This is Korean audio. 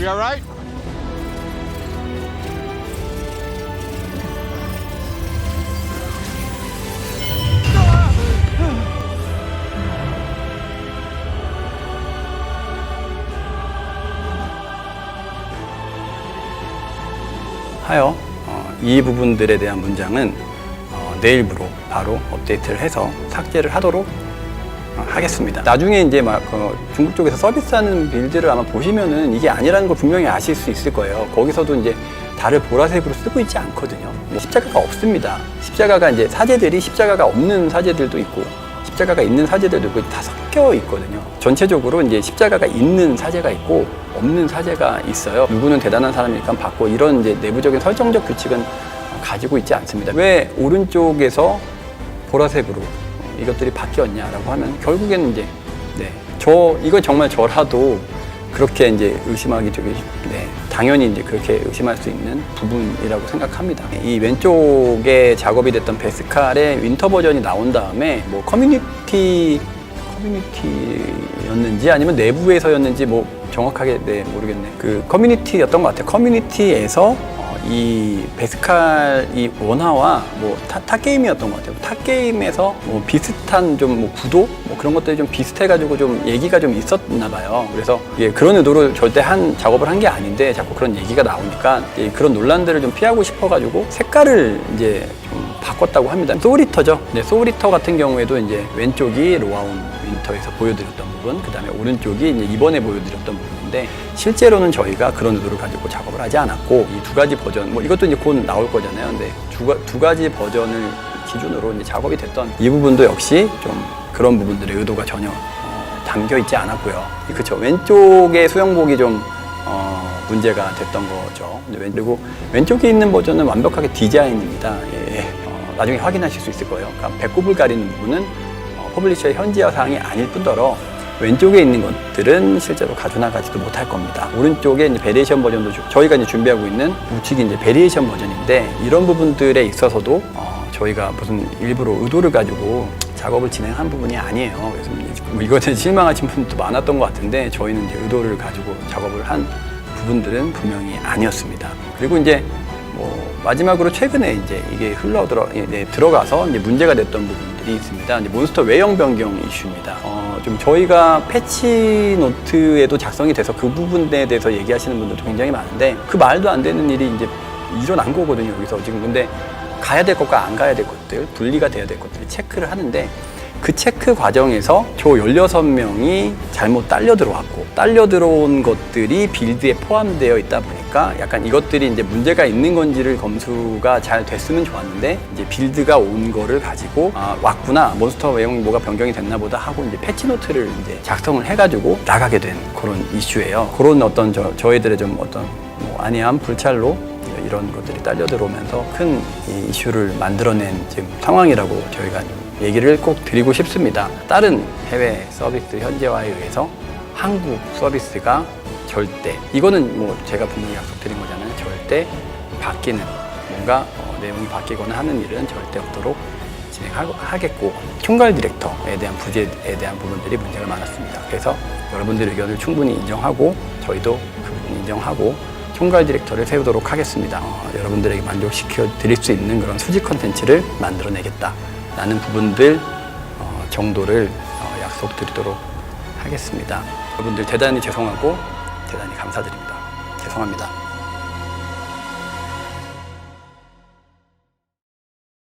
We all right? 하여 어, 이 부분들에 대한 문장은 어, 내일부로 바로 업데이트를 해서 삭제를 하도록 어, 하겠습니다. 나중에 이제 막 어, 중국 쪽에서 서비스하는 빌드를 아마 보시면은 이게 아니라는 걸 분명히 아실 수 있을 거예요. 거기서도 이제 달을 보라색으로 쓰고 있지 않거든요. 뭐 십자가가 없습니다. 십자가가 이제 사제들이 십자가가 없는 사제들도 있고 십자가가 있는 사제들도 있고 다 섞여 있거든요. 전체적으로 이제 십자가가 있는 사제가 있고 없는 사제가 있어요. 누구는 대단한 사람이니까 받고 이런 이제 내부적인 설정적 규칙은 가지고 있지 않습니다. 왜 오른쪽에서 보라색으로 어, 이것들이 바뀌었냐라고 하면 결국에는 이제 네, 저 이거 정말 저라도 그렇게 이제 의심하기 되게 네, 당연히 이제 그렇게 의심할 수 있는 부분이라고 생각합니다. 이 왼쪽에 작업이 됐던 베스칼의 윈터 버전이 나온 다음에 뭐 커뮤니티 커뮤니티였는지 아니면 내부에서였는지 뭐 정확하게 네 모르겠네. 그 커뮤니티였던 것 같아요. 커뮤니티에서 어, 이 베스칼 이 원화와 뭐 타, 타 게임이었던 것 같아요. 타 게임에서 뭐 비슷한 좀 뭐 구도 뭐 그런 것들이 좀 비슷해가지고 좀 얘기가 좀 있었나 봐요. 그래서 예, 그런 의도로 절대 한 작업을 한 게 아닌데 자꾸 그런 얘기가 나오니까 예, 그런 논란들을 좀 피하고 싶어가지고 색깔을 이제 좀 바꿨다고 합니다. 소울리터죠. 네, 소울리터 같은 경우에도 이제 왼쪽이 로아운 윈터에서 보여드렸던 부분, 그 다음에 오른쪽이 이제 이번에 보여드렸던 부분 인데 실제로는 저희가 그런 의도를 가지고 작업을 하지 않았고 이 두 가지 버전, 뭐 이것도 이제 곧 나올 거잖아요. 근데 두, 가- 두 가지 버전을 기준으로 이제 작업이 됐던 이 부분도 역시 좀 그런 부분들의 의도가 전혀 어, 담겨 있지 않았고요. 그렇죠. 왼쪽의 수영복이 좀 어, 문제가 됐던 거죠. 그리고 왼쪽에 있는 버전은 완벽하게 디자인입니다. 예, 예. 어, 나중에 확인하실 수 있을 거예요. 그러니까 배꼽을 가리는 부분은 어, 퍼블리셔의 현지화 사항이 아닐 뿐더러 왼쪽에 있는 것들은 실제로 가져나가지도 못할 겁니다. 오른쪽에 이제 베리에이션 버전도 주- 저희가 이제 준비하고 있는 우측이 이제 베리에이션 버전인데 이런 부분들에 있어서도 어, 저희가 무슨 일부러 의도를 가지고 작업을 진행한 부분이 아니에요. 그래서 뭐 이것에 실망하신 분도 많았던 것 같은데 저희는 이제 의도를 가지고 작업을 한 부분들은 분명히 아니었습니다. 그리고 이제 뭐 마지막으로 최근에 이제 이게 흘러 들어 네, 들어가서 이제 문제가 됐던 부분들이 있습니다. 이제 몬스터 외형 변경 이슈입니다. 어, 좀 저희가 패치 노트에도 작성이 돼서 그 부분에 대해서 얘기하시는 분들도 굉장히 많은데 그 말도 안 되는 일이 이제 일어난 거거든요. 여기서 지금 근데 가야 될 것과 안 가야 될 것들, 분리가 돼야 될 것들을 체크를 하는데 그 체크 과정에서 저 16명이 잘못 딸려 들어왔고 딸려 들어온 것들이 빌드에 포함되어 있다 보니 까 약간 이것들이 이제 문제가 있는 건지를 검수가 잘 됐으면 좋았는데 이제 빌드가 온 거를 가지고 아, 왔구나 몬스터 외형이 뭐가 변경이 됐나 보다 하고 이제 패치 노트를 이제 작성을 해가지고 나가게 된 그런 이슈예요. 그런 어떤 저, 저희들의 좀 어떤 뭐 안이함 불찰로 이런 것들이 딸려 들어오면서 큰이 이슈를 만들어낸 지금 상황이라고 저희가 좀 얘기를 꼭 드리고 싶습니다. 다른 해외 서비스 현재화에 의해서 한국 서비스가 절대 이거는 뭐 제가 분명히 약속드린 거잖아요. 절대 바뀌는 뭔가 어, 내용이 바뀌거나 하는 일은 절대 없도록 진행하겠고 총괄 디렉터에 대한 부재에 대한 부분들이 문제가 많았습니다. 그래서 여러분들의 의견을 충분히 인정하고 저희도 그 부분 인정하고 총괄 디렉터를 세우도록 하겠습니다. 어, 여러분들에게 만족시켜 드릴 수 있는 그런 수직 컨텐츠를 만들어내겠다. 라는 부분들 어, 정도를 어, 약속드리도록 하겠습니다. 여러분들 대단히 죄송하고 대단히 감사드립니다. 죄송합니다.